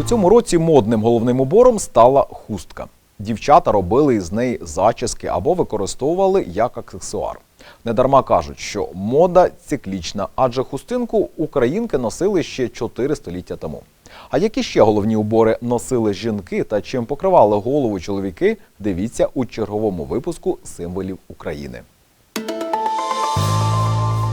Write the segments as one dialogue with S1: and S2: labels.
S1: У цьому році модним головним убором стала хустка. Дівчата робили із неї зачіски або використовували як аксесуар. Недарма кажуть, що мода циклічна, адже хустинку українки носили ще 4 століття тому. А які ще головні убори носили жінки та чим покривали голову чоловіки, дивіться у черговому випуску символів України.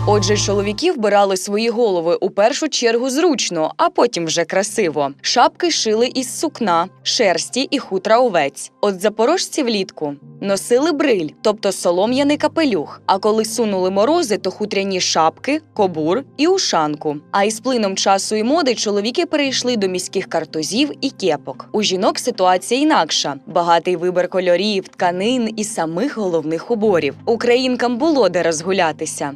S2: Отже, чоловіки вбирали свої голови у першу чергу зручно, а потім вже красиво. Шапки шили із сукна, шерсті і хутра овець. От запорожці влітку носили бриль, тобто солом'яний капелюх. А коли сунули морози, то хутряні шапки, кобур і ушанку. А із плином часу і моди чоловіки перейшли до міських картузів і кепок. У жінок ситуація інакша: багатий вибір кольорів, тканин і самих головних уборів. Українкам було де розгулятися.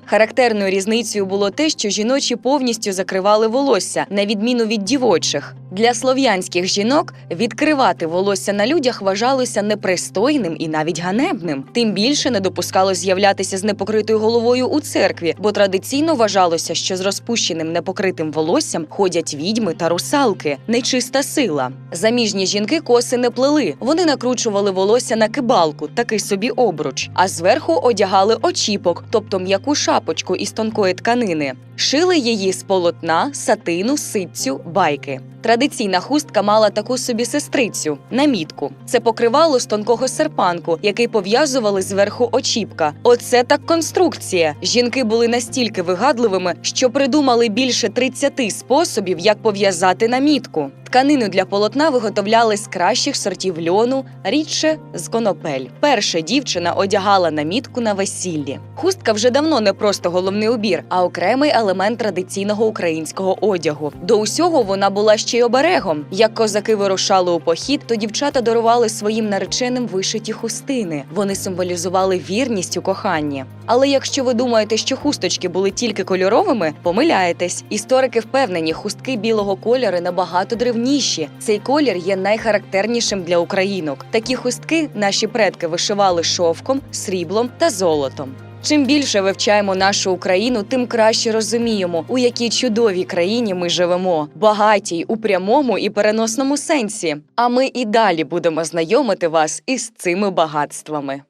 S2: Характерною різницею було те, що жіночі повністю закривали волосся, на відміну від дівочих. Для слов'янських жінок відкривати волосся на людях вважалося непристойним і навіть ганебним. Тим більше не допускало з'являтися з непокритою головою у церкві, бо традиційно вважалося, що з розпущеним непокритим волоссям ходять відьми та русалки, нечиста сила. Заміжні жінки коси не плели. Вони накручували волосся на кибалку, такий собі обруч, а зверху одягали очіпок, тобто м'яку шапочку із тонкої тканини. Шили її з полотна, сатину, ситцю, байки. Традиційна хустка мала таку собі сестрицю намітку. Це покривало з тонкого серпанку, який пов'язували зверху очіпка. Оце так конструкція. Жінки були настільки вигадливими, що придумали більше 30 способів, як пов'язати намітку. Тканину для полотна виготовляли з кращих сортів льону, рідше з конопель. Перша дівчина одягала намітку на весіллі. Хустка вже давно не просто головний убір, а окремий елемент традиційного українського одягу. До усього вона була ще й оберегом. Як козаки вирушали у похід, то дівчата дарували своїм нареченим вишиті хустини. Вони символізували вірність у коханні. Але якщо ви думаєте, що хусточки були тільки кольоровими, помиляєтесь. Історики впевнені, хустки білого кольору набагато древніші. Цей колір є найхарактернішим для українок. Такі хустки наші предки вишивали шовком, сріблом та золотом. Чим більше вивчаємо нашу Україну, тим краще розуміємо, у якій чудовій країні ми живемо, багатій у прямому і переносному сенсі. А ми і далі будемо знайомити вас із цими багатствами.